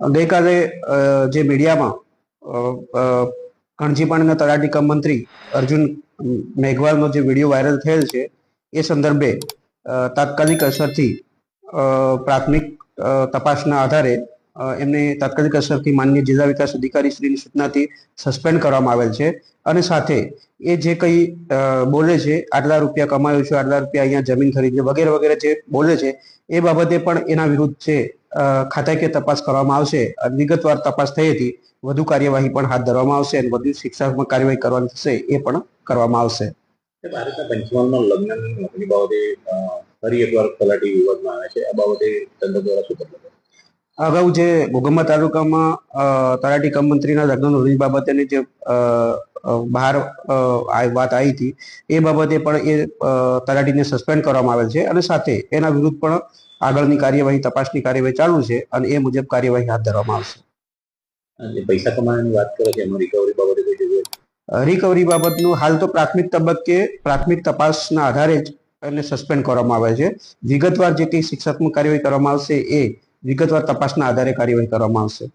ગઈકાલે જે મીડિયામાં કણજીપાણીના તલાટી કમ મંત્રી અર્જુન મેઘવાલનો જે વીડિયો વાયરલ થયેલ છે, એ સંદર્ભે તાત્કાલિક અસરથી પ્રાથમિક તપાસના આધારે એમને તાત્કાલિક અસરથી માન્ય જિલ્લા વિકાસ અધિકારી શ્રીની સૂચનાથી સસ્પેન્ડ કરવામાં આવેલ છે. અને સાથે એ જે કંઈ બોલે છે, આટલા રૂપિયા કમાયો છે, આટલા રૂપિયા અહીંયા જમીન ખરીદી વગેરે વગેરે જે બોલે છે, એ બાબતે પણ એના વિરુદ્ધ છે ખાતાકીય તપાસ કરવામાં આવશે. વિગતવાર તપાસ થઈ હતી, વધુ કાર્યવાહી પણ હાથ ધરવામાં આવશે અને વધુ શિક્ષાત્મક કાર્યવાહી કરવાની થશે એ પણ કરવામાં આવશે. ભારતના પંચમહાલમાં લગ્નની નોકરી બાબતે ફરી એકવાર તલાટી વિવાદમાં આવે છે. આ બાબતે તંત્ર દ્વારા શું? અગાઉ જે ઘોગંબા તાલુકામાં તલાટી કમ મંત્રીના લગ્ન નોંધણી બાબતેની જે બહાર વાત આવી હતી એ બાબતે પણ એ તલાટીને સસ્પેન્ડ કરવામાં આવેલ છે અને સાથે એના વિરુદ્ધ પણ આગળની કાર્યવાહી તપાસની કાર્યવાહી ચાલુ છે અને એ મુજબ કાર્યવાહી હાથ ધરવામાં આવશે. પૈસા કમાવાની વાત કરે છે એમાં રિકવરી બાબતે કોઈ રિકવરી બાબતનું હાલ તો પ્રાથમિક તબક્કે પ્રાથમિક તપાસના આધારે જ એને સસ્પેન્ડ કરવામાં આવે છે. વિગતવાર જે કંઈ શિક્ષાત્મક કાર્યવાહી કરવામાં આવશે એ વિગતવાર તપાસના આધારે કાર્યવાહી કરવામાં આવશે.